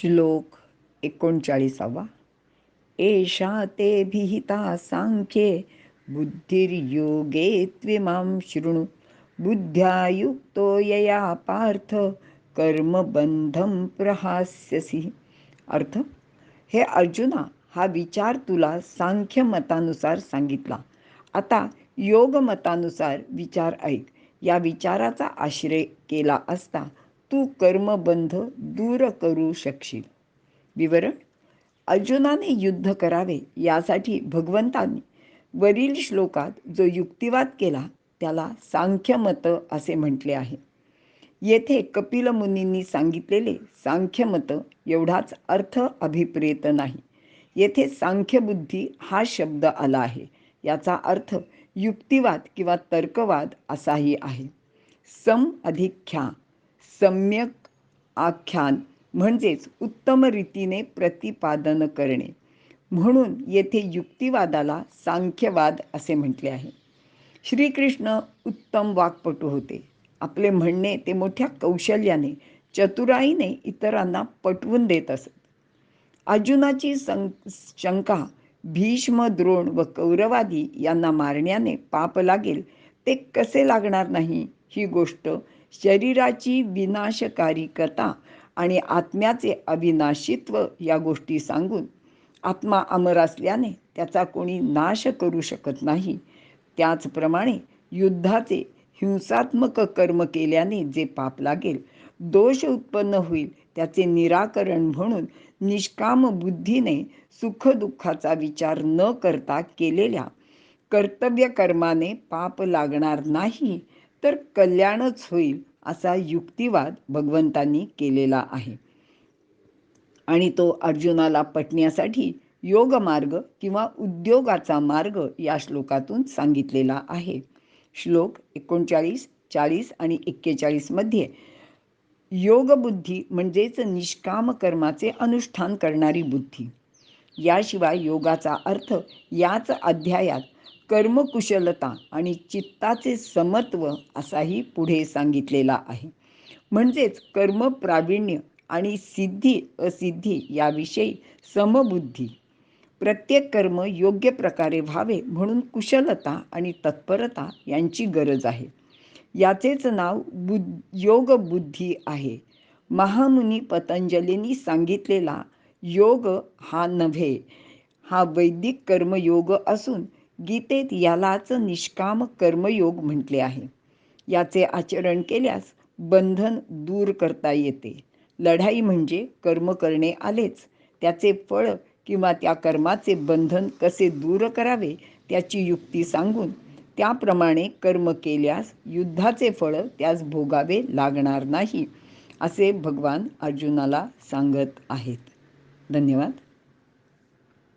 श्लोक एकोणचाळीसावा. एषा ते भिहिता सांख्ये बुद्धिर्योगे त्विमां शृणु. बुद्ध्या युक्तो यया पार्थ कर्मबंधम प्रहास्यसी. अर्थ हे अर्जुना हा विचार तुला सांख्य मतानुसार सांगितला. आता योग मतानुसार विचार ऐक. या विचाराचा आश्रय केला असता तू कर्मबंध दूर करू शकशील. विवरण अर्जुनाने युद्ध करावे यासाठी भगवंतांनी वरील श्लोकात जो युक्तिवाद केला त्याला सांख्यमत असे म्हटले आहे. येथे कपिल मुनींनी सांगितलेले सांख्यमत एवढाच अर्थ अभिप्रेत नाही. येथे सांख्यबुद्धी हा शब्द आला आहे. याचा अर्थ युक्तिवाद किंवा तर्कवाद असाही आहे. सम अधिक ख्या सम्यक आख्यान म्हणजेच उत्तम रीतीने प्रतिपादन करणे. म्हणून येथे युक्तिवादाला सांख्यवाद असे म्हटले आहे. श्रीकृष्ण उत्तम वाक्पटू होते. आपले म्हणणे ते मोठ्या कौशल्याने चतुराईने इतरांना पटवून देत असत. अर्जुनाची सं शंका भीष्म द्रोण व कौरवादी यांना मारण्याने पाप लागेल ते कसे लागणार नाही ही गोष्ट शरीराची विनाशकारिकता आणि आत्म्याचे अविनाशित्व या गोष्टी सांगून आत्मा अमर असल्याने त्याचा कोणी नाश करू शकत नाही. त्याचप्रमाणे युद्धाचे हिंसात्मक कर्म केल्याने जे पाप लागेल दोष उत्पन्न होईल त्याचे निराकरण म्हणून निष्काम बुद्धीने सुखदुःखाचा विचार न करता केलेल्या कर्तव्य कर्माने पाप लागणार नाही तर कल्याणच होईल असा युक्तिवाद भगवंतांनी केलेला आहे. आणि तो अर्जुनाला पटण्यासाठी योग मार्ग किंवा उद्योगाचा मार्ग या श्लोकातून सांगितलेला आहे. श्लोक एकोणचाळीस चाळीस आणि एक्केचाळीसमध्ये योगबुद्धी म्हणजेच निष्काम कर्माचे अनुष्ठान करणारी बुद्धी. याशिवाय योगाचा अर्थ याच अध्यायात कर्मकुशलता आणि चित्ताचे समत्व असाही पुढे सांगितलेला आहे. म्हणजेच कर्म प्रावीण्य आणि सिद्धी असिद्धी याविषयी समबुद्धी. प्रत्येक कर्म योग्य प्रकारे व्हावे म्हणून कुशलता आणि तत्परता यांची गरज आहे. याचेच नाव बुद्ध योग बुद्धी आहे. महामुनी पतंजलींनी सांगितलेला योग हा नव्हे हा वैदिक कर्मयोग असून गीतेत यालाच निष्काम कर्मयोग म्हटले आहे. याचे आचरण केल्यास बंधन दूर करता येते. लढाई म्हणजे कर्म करणे आलेच. त्याचे फळ किंवा त्या कर्माचे बंधन कसे दूर करावे त्याची युक्ती सांगून त्याप्रमाणे कर्म केल्यास युद्धाचे फळ त्यास भोगावे लागणार नाही असे भगवान अर्जुनाला सांगत आहेत. धन्यवाद.